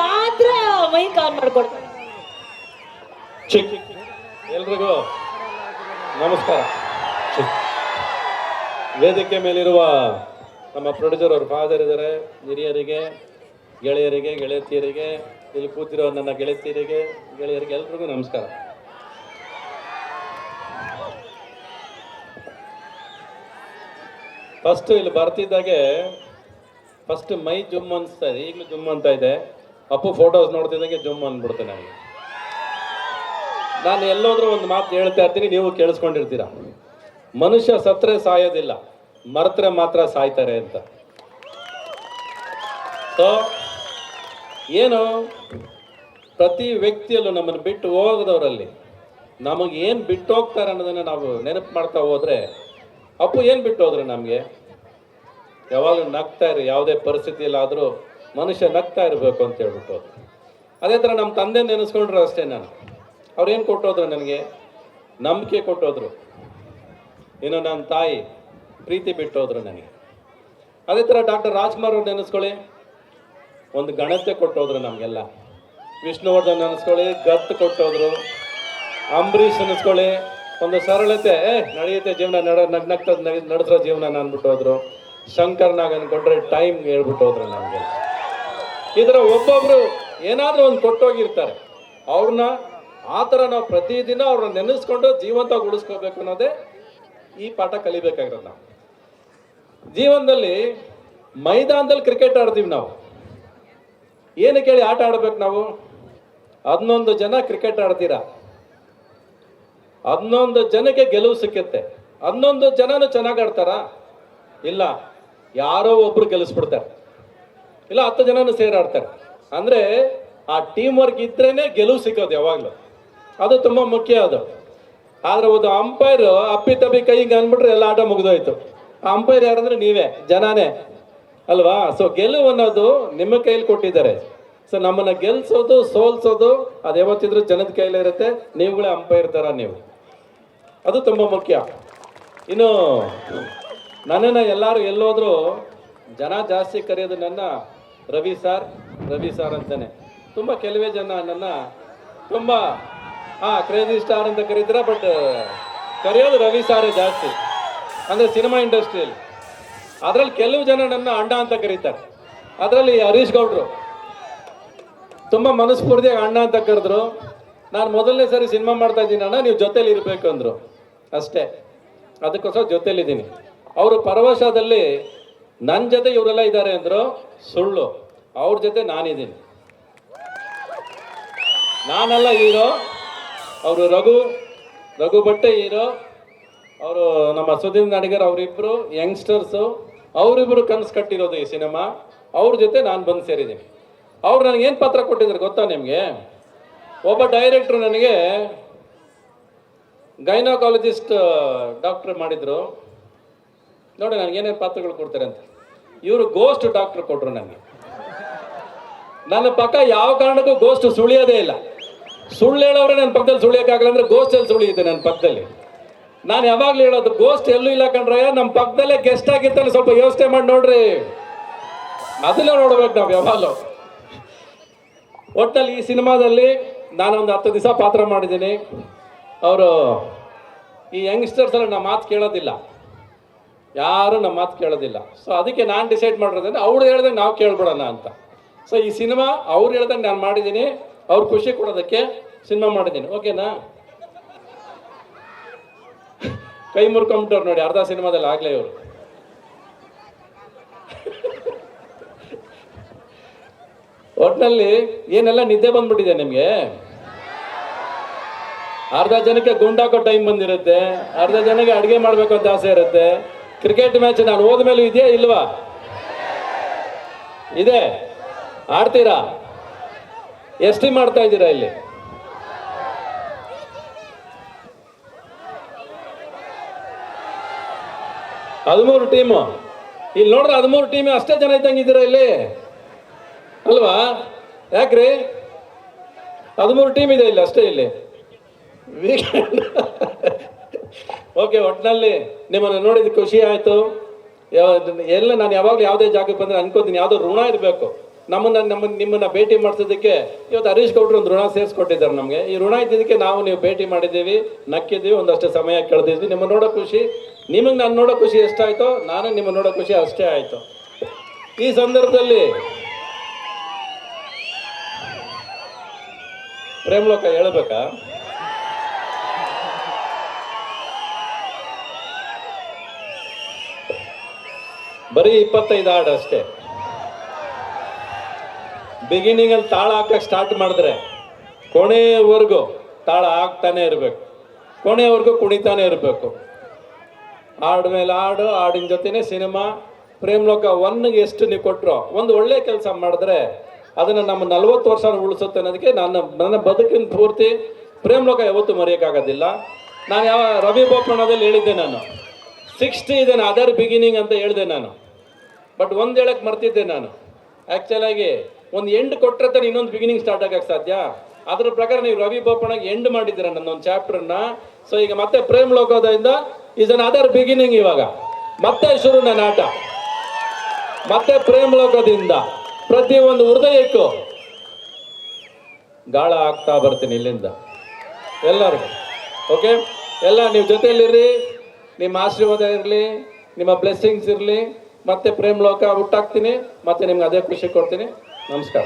ಮಾತ್ರ mic on ಮಾಡ್ಕೊಡ್ತಾರೆ ಎಲ್ರಿಗೂ ನಮಸ್ಕಾರ. ವೇದಿಕೆ ಮೇಲಿರುವ ನಮ್ಮ ಪ್ರೊಡ್ಯೂಸರ್ ಅವ್ರ ಫಾದರ್ ಇದ್ದಾರೆ ಹಿರಿಯರಿಗೆ, ಗೆಳೆಯರಿಗೆ, ಗೆಳೆತಿಯರಿಗೆ, ಇಲ್ಲಿ ಕೂತಿರೋ ನನ್ನ ಗೆಳೆತಿಯರಿಗೆ, ಗೆಳೆಯರಿಗೆ ಎಲ್ರಿಗೂ ನಮಸ್ಕಾರ. ಫಸ್ಟ್ ಇಲ್ಲಿ ಬರ್ತಿದ್ದಾಗೆ ಫಸ್ಟ್ ಮೈ ಜುಮ್ ಅನ್ಸ್ತಾ ಇದೆ, ಈಗಲೂ ಜುಮ್ ಅಂತ ಇದೆ. ಅಪ್ಪು ಫೋಟೋಸ್ ನೋಡ್ತಿದ್ದಂಗೆ ಜುಮ್ ಅಂದ್ಬಿಡ್ತೇನೆ ನನಗೆ. ನಾನು ಎಲ್ಲೋದ್ರೂ ಒಂದು ಮಾತು ಹೇಳ್ತಾ ಇರ್ತೀನಿ, ನೀವು ಕೇಳಿಸ್ಕೊಂಡಿರ್ತೀರ? ಮನುಷ್ಯ ಸತ್ರೆ ಸಾಯೋದಿಲ್ಲ, ಮರೆತ್ರೆ ಮಾತ್ರ ಸಾಯ್ತಾರೆ ಅಂತ. ಸೊ ಏನು? ಪ್ರತಿ ವ್ಯಕ್ತಿಯಲ್ಲೂ ನಮ್ಮನ್ನು ಬಿಟ್ಟು ಹೋಗದವರಲ್ಲಿ ನಮಗೆ ಏನು ಬಿಟ್ಟು ಹೋಗ್ತಾರೆ ಅನ್ನೋದನ್ನು ನಾವು ನೆನಪು ಮಾಡ್ತಾ ಹೋದರೆ, ಅಪ್ಪು ಏನು ಬಿಟ್ಟು ಹೋದ್ರೆ ನಮಗೆ? ಯಾವಾಗಲೂ ನಗ್ತಾ ಇರಿ, ಯಾವುದೇ ಪರಿಸ್ಥಿತಿಯಲ್ಲಾದರೂ ಮನುಷ್ಯ ನಗ್ತಾ ಇರಬೇಕು ಅಂತ ಹೇಳ್ಬಿಟ್ಟು ಅದೇ ಥರ ನಮ್ಮ ತಂದೆ ನೆನೆಸ್ಕೊಂಡ್ರು ಅಷ್ಟೇ ನಾನು. ಅವ್ರೇನು ಕೊಟ್ಟೋದ್ರು ನನಗೆ? ನಂಬಿಕೆ ಕೊಟ್ಟೋದ್ರು. ಇನ್ನು ನನ್ನ ತಾಯಿ ಪ್ರೀತಿ ಬಿಟ್ಟೋದ್ರು ನನಗೆ. ಅದೇ ಥರ ಡಾಕ್ಟರ್ ರಾಜ್ಕುಮಾರ್ ಅವ್ರು ನೆನೆಸ್ಕೊಳ್ಳಿ. ಒಂದು ಗಣತೆ ಕೊಟ್ಟೋದ್ರು ನಮಗೆಲ್ಲ. ವಿಷ್ಣುವರ್ಧನ್ ನೆನೆಸ್ಕೊಳ್ಳಿ ಗತ್ತು ಕೊಟ್ಟೋದ್ರು. ಅಂಬರೀಷ್ ನೆನೆಸ್ಕೊಳ್ಳಿ. ಒಂದು ಸರಳತೆ ನಡೆಯುತ್ತೆ ಜೀವನ, ನಡ, ನಗ್ ನಗ್ತದ ನಡೆಸೋ ಜೀವನ ಅಂದ್ಬಿಟ್ಟು ಹೋದ್ರು. ಶಂಕರ್ನಾಗ ಕೊಟ್ಟರೆ ಟೈಮ್ ಹೇಳ್ಬಿಟ್ಟು ಹೋದ್ರು ನಮಗೆ. ಈ ಒಬ್ಬೊಬ್ಬರು ಏನಾದರೂ ಒಂದು ಕೊಟ್ಟೋಗಿರ್ತಾರೆ. ಅವ್ರನ್ನ ಆ ಥರ ನಾವು ಪ್ರತಿದಿನ ಅವ್ರನ್ನ ನೆನೆಸ್ಕೊಂಡು ಜೀವಂತ ಉಳಿಸ್ಕೋಬೇಕು ಅನ್ನೋದೇ ಈ ಪಾಠ ಕಲಿಬೇಕಾಗಿರೋದು ನಾವು. ಜೀವನದಲ್ಲಿ ಮೈದಾನದಲ್ಲಿ ಕ್ರಿಕೆಟ್ ಆಡ್ತೀವಿ ನಾವು. ಏನು ಕೇಳಿ ಆಟ ಆಡ್ಬೇಕು ನಾವು? ಹನ್ನೊಂದು ಜನ ಕ್ರಿಕೆಟ್ ಆಡ್ತೀರಾ? ಹನ್ನೊಂದು ಜನಕ್ಕೆ ಗೆಲುವು ಸಿಕ್ಕುತ್ತೆ. ಹನ್ನೊಂದು ಜನನು ಚೆನ್ನಾಗಿ ಆಡ್ತಾರಾ? ಇಲ್ಲ, ಯಾರೋ ಒಬ್ರು ಗೆಲ್ಲಿಸ್ಬಿಡ್ತಾರೆ ಇಲ್ಲ, ಹತ್ತು ಜನನು ಸೇರಾಡ್ತಾರೆ ಅಂದ್ರೆ ಆ ಟೀಮ್ ವರ್ಕ್ ಇದ್ರೇನೆ ಗೆಲುವು ಸಿಗೋದು ಯಾವಾಗಲೂ. ಅದು ತುಂಬಾ ಮುಖ್ಯ ಅದು. ಆದ್ರೆ ಒಂದು ಅಂಪೈರ್ ಅಪ್ಪಿ ತಪ್ಪಿ ಕೈ ಹಿಂಗೆ ಅಂದ್ಬಿಟ್ರೆ ಎಲ್ಲ ಆಟ ಮುಗಿದೋಯ್ತು. ಆ ಅಂಪೈರ್ ಯಾರಂದ್ರೆ ನೀವೇ, ಜನಾನೇ. ಅಲ್ವಾ? ಸೊ ಗೆಲುವು ಅನ್ನೋದು ನಿಮ್ಮ ಕೈಲಿ ಕೊಟ್ಟಿದ್ದಾರೆ. ಸೊ ನಮ್ಮನ್ನ ಗೆಲ್ಸೋದು, ಸೋಲ್ಸೋದು, ಅದು ಯಾವತ್ತಿದ್ರು ಜನದ ಕೈಲೇ ಇರುತ್ತೆ. ನೀವುಗಳೇ ಅಂಪೈರ್ ಥರ ನೀವು. ಅದು ತುಂಬಾ ಮುಖ್ಯ. ಇನ್ನು ನನ್ನನ್ನು ಎಲ್ಲರೂ ಎಲ್ಲೋದ್ರು ಜನ ಜಾಸ್ತಿ ಕರೆಯೋದು ನನ್ನ ರವಿ ಸಾರ್ ರವಿ ಸಾರ್ ಅಂತಾನೆ. ತುಂಬ ಕೆಲವೇ ಜನ ನನ್ನ ತುಂಬ ಹಾಂ ಕ್ರೇಜಿ ಸ್ಟಾರ್ ಅಂತ ಕರೀತೀರ ಬಟ್ ಕರೆಯೋದು ರವಿ ಸಾರೇ ಜಾಸ್ತಿ. ಅಂದರೆ ಸಿನಿಮಾ ಇಂಡಸ್ಟ್ರಿಯಲ್ಲಿ ಅದರಲ್ಲಿ ಕೆಲವು ಜನ ನನ್ನ ಅಣ್ಣ ಅಂತ ಕರೀತಾರೆ. ಅದರಲ್ಲಿ ಹರೀಶ್ ಗೌಡ್ರು. ತುಂಬ ಮನಸ್ಫೂರ್ತಿಯಾಗಿ ಅಣ್ಣ ಅಂತ ಕರೆದ್ರು. ನಾನು ಮೊದಲನೇ ಸಾರಿ ಸಿನಿಮಾ ಮಾಡ್ತಾ ಇದ್ದೀನಿ ಅಣ್ಣ, ನೀವು ಜೊತೇಲಿ ಇರಬೇಕು ಅಂದರು. ಅಷ್ಟೇ. ಅದಕ್ಕೋಸ್ಕರ ಜೊತೇಲಿದ್ದೀನಿ. ಅವರು ಪರವಶದಲ್ಲಿ ನನ್ನ ಜೊತೆ ಇವರೆಲ್ಲ ಇದ್ದಾರೆ ಅಂದರು, ಸುಳ್ಳು. ಅವ್ರ ಜೊತೆ ನಾನಿದ್ದೀನಿ. ನಾನೆಲ್ಲ ಹೀರೋ, ಅವರು ರಘು ರಘು ಭಟ್ಟೆ ಹೀರೋ, ಅವರು ನಮ್ಮ ಸುದೀನ್ ನಡಿಗರ್ ಅವರಿಬ್ಬರು ಯಂಗ್ಸ್ಟರ್ಸು ಅವರಿಬ್ಬರು ಕನಸು ಕಟ್ಟಿರೋದು ಈ ಸಿನಿಮಾ. ಅವ್ರ ಜೊತೆ ನಾನು ಬಂದು ಸೇರಿದ್ದೀನಿ. ಅವ್ರು ಏನು ಪತ್ರ ಕೊಟ್ಟಿದ್ದಾರೆ ಗೊತ್ತಾ ನಿಮಗೆ? ಒಬ್ಬ ಡೈರೆಕ್ಟ್ರು ನನಗೆ ಗೈನೋಕಾಲಜಿಸ್ಟ್, ಡಾಕ್ಟ್ರ್ ಮಾಡಿದರು. ನೋಡಿ ನನಗೇನೇನು ಪಾತ್ರಗಳು ಕೊಡ್ತಾರೆ ಅಂತ. ಇವರು ಗೋಸ್ಟ್ ಡಾಕ್ಟರ್ ಕೊಟ್ರು ನನಗೆ ನನ್ನ ಪಕ್ಕ ಯಾವ ಕಾರಣಕ್ಕೂ ಗೋಸ್ಟ್ ಸುಳಿಯೋದೇ ಇಲ್ಲ. ಸುಳ್ಳು ಹೇಳೋರೆ ನನ್ನ ಪಕ್ಕದಲ್ಲಿ ಸುಳಿಯೋಕ್ಕಾಗಲ್ಲ ಅಂದ್ರೆ ಗೋಸ್ಟ್ ಎಲ್ಲಿ ಸುಳಿಯುತ್ತೆ ನನ್ನ ಪಕ್ಕದಲ್ಲಿ? ನಾನು ಯಾವಾಗಲೂ ಹೇಳೋದು ಗೋಸ್ಟ್ ಎಲ್ಲೂ ಇಲ್ಲ ಕಣ್ರಯ್ಯ ನಮ್ಮ ಪಕ್ಕದಲ್ಲೇ ಗೆಸ್ಟ್ ಆಗಿರ್ತಾನೆ, ಸ್ವಲ್ಪ ಯೋಚನೆ ಮಾಡಿ ನೋಡ್ರಿ. ಅದನ್ನೇ ನೋಡ್ಬೇಕು ನಾವು ಯಾವಾಗಲೂ. ಒಟ್ಟಲ್ಲಿ ಈ ಸಿನಿಮಾದಲ್ಲಿ ನಾನೊಂದು ಹತ್ತು ದಿವಸ ಪಾತ್ರ ಮಾಡಿದ್ದೀನಿ. ಅವರು ಈ ಯಂಗ್ಸ್ಟರ್ಸ್ ಎಲ್ಲ ನಮ್ಮ ಮಾತು ಕೇಳೋದಿಲ್ಲ. ಯಾರು ನಮ್ಮ ಮಾತು ಕೇಳೋದಿಲ್ಲ. ಸೊ ಅದಕ್ಕೆ ನಾನು ಡಿಸೈಡ್ ಮಾಡಿರೋದಂದ್ರೆ ಅವ್ರು ಹೇಳ್ದಂಗೆ ನಾವು ಕೇಳ್ಬಿಡೋಣ ಅಂತ. ಸೊ ಈ ಸಿನಿಮಾ ಅವ್ರು ಹೇಳ್ದಂಗೆ ನಾನು ಮಾಡಿದ್ದೀನಿ, ಅವ್ರು ಖುಷಿ ಕೊಡೋದಕ್ಕೆ ಸಿನಿಮಾ ಮಾಡಿದ್ದೀನಿ. ಓಕೆನಾ ಕೈ ಮುರ್ಕೊಂಬಿಟ್ಟವ್ರು ನೋಡಿ, ಅರ್ಧ ಸಿನಿಮಾದಲ್ಲಿ ಆಗಲೇ ಇವರು. ಒಟ್ಟಿನಲ್ಲಿ ಏನೆಲ್ಲ ನಿದ್ದೆ ಬಂದ್ಬಿಟ್ಟಿದೆ ನಿಮಗೆ? ಅರ್ಧ ಜನಕ್ಕೆ ಗುಂಡಾಕೋ ಟೈಮ್ ಬಂದಿರುತ್ತೆ, ಅರ್ಧ ಜನಕ್ಕೆ ಅಡುಗೆ ಮಾಡಬೇಕು ಅಂತ ಆಸೆ ಇರುತ್ತೆ. ಕ್ರಿಕೆಟ್ ಮ್ಯಾಚ್ ನಾನು ಹೋದ್ಮೇಲೂ ಇದೆಯಾ ಇಲ್ವಾ? ಇದೆ. ಆಡ್ತೀರಾ? ಎಷ್ಟು ಮಾಡ್ತಾ ಇದ್ದೀರಾ ಇಲ್ಲಿ? ಹದಿಮೂರು ಟೀಮು ಇಲ್ಲಿ ನೋಡಿದ್ರೆ ಹದಿಮೂರು ಟೀಮ್ ಅಷ್ಟೇ ಜನ ಇದ್ದಂಗಿದ್ದೀರಾ ಇಲ್ಲಿ? ಅಲ್ವಾ? ಯಾಕ್ರಿ? ಹದಿಮೂರು ಟೀಮ್ ಇದೆ ಇಲ್ಲಿ ಅಷ್ಟೇ ಇಲ್ಲಿ. ಓಕೆ ಒಟ್ಟಿನಲ್ಲಿ ನಿಮ್ಮನ್ನು ನೋಡಿದ ಖುಷಿ ಆಯಿತು. ಎಲ್ಲ ನಾನು ಯಾವಾಗಲೂ ಯಾವುದೇ ಜಾಗಕ್ಕೆ ಬಂದರೆ ಅನ್ಕೋತೀನಿ, ಯಾವುದೋ ಋಣ ಇರಬೇಕು. ನಮ್ಮನ್ನ, ನಮ್ಮ, ನಿಮ್ಮನ್ನ ಭೇಟಿ ಮಾಡಿಸೋದಕ್ಕೆ ಇವತ್ತು ಹರೀಶ್ ಗೌಡ್ರು ಒಂದು ಋಣ ಸೇರಿಸ್ಕೊಟ್ಟಿದ್ದಾರೆ ನಮಗೆ. ಈ ಋಣ ಇದ್ದಿದ್ದಕ್ಕೆ ನಾವು ನೀವು ಭೇಟಿ ಮಾಡಿದ್ದೀವಿ, ನಕ್ಕಿದ್ದೀವಿ, ಒಂದಷ್ಟು ಸಮಯ ಕಳೆದಿದ್ವಿ. ನಿಮ್ಮ ನೋಡೋ ಖುಷಿ, ನಿಮಗೆ ನಾನು ನೋಡೋ ಖುಷಿ ಎಷ್ಟಾಯಿತು, ನಾನು ನಿಮ್ಮ ನೋಡೋ ಖುಷಿ ಅಷ್ಟೇ ಆಯಿತು. ಈ ಸಂದರ್ಭದಲ್ಲಿ ಪ್ರೇಮ್ಲೋಕ ಹೇಳ್ಬೇಕಾ? ಬರೀ ಇಪ್ಪತ್ತೈದು ಹಾಡು ಅಷ್ಟೇ. ಬಿಗಿನಿಂಗ್ ಅಲ್ಲಿ ತಾಳ ಹಾಕಕ್ ಸ್ಟಾರ್ಟ್ ಮಾಡಿದ್ರೆ ಕೊನೆಯವರೆಗೂ ತಾಳ ಹಾಕ್ತಾನೆ ಇರಬೇಕು. ಕೊನೆಯವರೆಗೂ ಕುಣಿತಾನೆ ಇರಬೇಕು. ಹಾಡು ಮೇಲೆ ಹಾಡು, ಹಾಡಿನ ಜೊತೆನೆ ಸಿನಿಮಾ. ಪ್ರೇಮ್ಲೋಕ ಒನ್ಗೆ ಎಷ್ಟು ನೀವು ಕೊಟ್ಟರು ಒಂದು ಒಳ್ಳೆ ಕೆಲಸ ಮಾಡಿದ್ರೆ ಅದನ್ನು ನಮ್ಮ ನಲ್ವತ್ತು ವರ್ಷ ಉಳಿಸುತ್ತೆ ಅನ್ನೋದಕ್ಕೆ ನನ್ನ ನನ್ನ ಬದುಕಿನ ಪೂರ್ತಿ ಪ್ರೇಮ್ಲೋಕ ಯಾವತ್ತೂ ಮರೆಯೋಕ್ಕಾಗೋದಿಲ್ಲ. ನಾನು ಯಾವ ರವಿ ಬೋಪಣ್ಣದಲ್ಲಿ ಹೇಳಿದ್ದೆ ನಾನು. ಸಿಕ್ಸ್ಟಿ ಇದೆ ಅದರ್ ಬಿಗಿನಿಂಗ್ ಅಂತ ಹೇಳಿದೆ ನಾನು. ಬಟ್ ಒಂದು ಹೇಳಕ್ ಮರ್ತಿದ್ದೆ ನಾನು. ಆ್ಯಕ್ಚುಲಾಗಿ ಒಂದು ಎಂಡ್ ಕೊಟ್ಟರೆ ತಾನೆ ಇನ್ನೊಂದು ಬಿಗಿನಿಂಗ್ ಸ್ಟಾರ್ಟ್ ಆಗಕ್ಕೆ ಸಾಧ್ಯ? ಅದ್ರ ಪ್ರಕಾರ ನೀವು ರವಿ ಬೋಪಣ್ಣಗೆ ಎಂಡ್ ಮಾಡಿದ್ದೀರ ನನ್ನ ಒಂದು ಚಾಪ್ಟರ್ನ ಸೊ ಈಗ ಮತ್ತೆ ಪ್ರೇಮ್ ಲೋಕೋದರಿಂದ ಈಸ್ ಅನ್ ಅದರ್ ಬಿಗಿನಿಂಗ್ ಇವಾಗ. ಮತ್ತೆ ಶುರು ನನ್ನ ಆಟ ಮತ್ತೆ ಪ್ರೇಮ್ ಲೋಕದಿಂದ ಪ್ರತಿ ಒಂದು ಹೃದಯಕ್ಕೂ ಗಾಳ ಆಗ್ತಾ ಬರ್ತೀನಿ ಇಲ್ಲಿಂದ. ಎಲ್ಲರಿಗೂ. ಓಕೆ ಎಲ್ಲ ನೀವು ಜೊತೆಯಲ್ಲಿರ್ರಿ. ನಿಮ್ಮ ಆಶೀರ್ವಾದ ಇರಲಿ. ನಿಮ್ಮ ಬ್ಲೆಸ್ಸಿಂಗ್ಸ್ ಇರಲಿ. ಮತ್ತೆ ಪ್ರೇಮ್ ಲೋಕ ಹುಟ್ಟಾಕ್ತೀನಿ ಮತ್ತೆ ನಿಮ್ಗೆ ಅದೇ ಖುಷಿ ಕೊಡ್ತೀನಿ. ನಮಸ್ಕಾರ.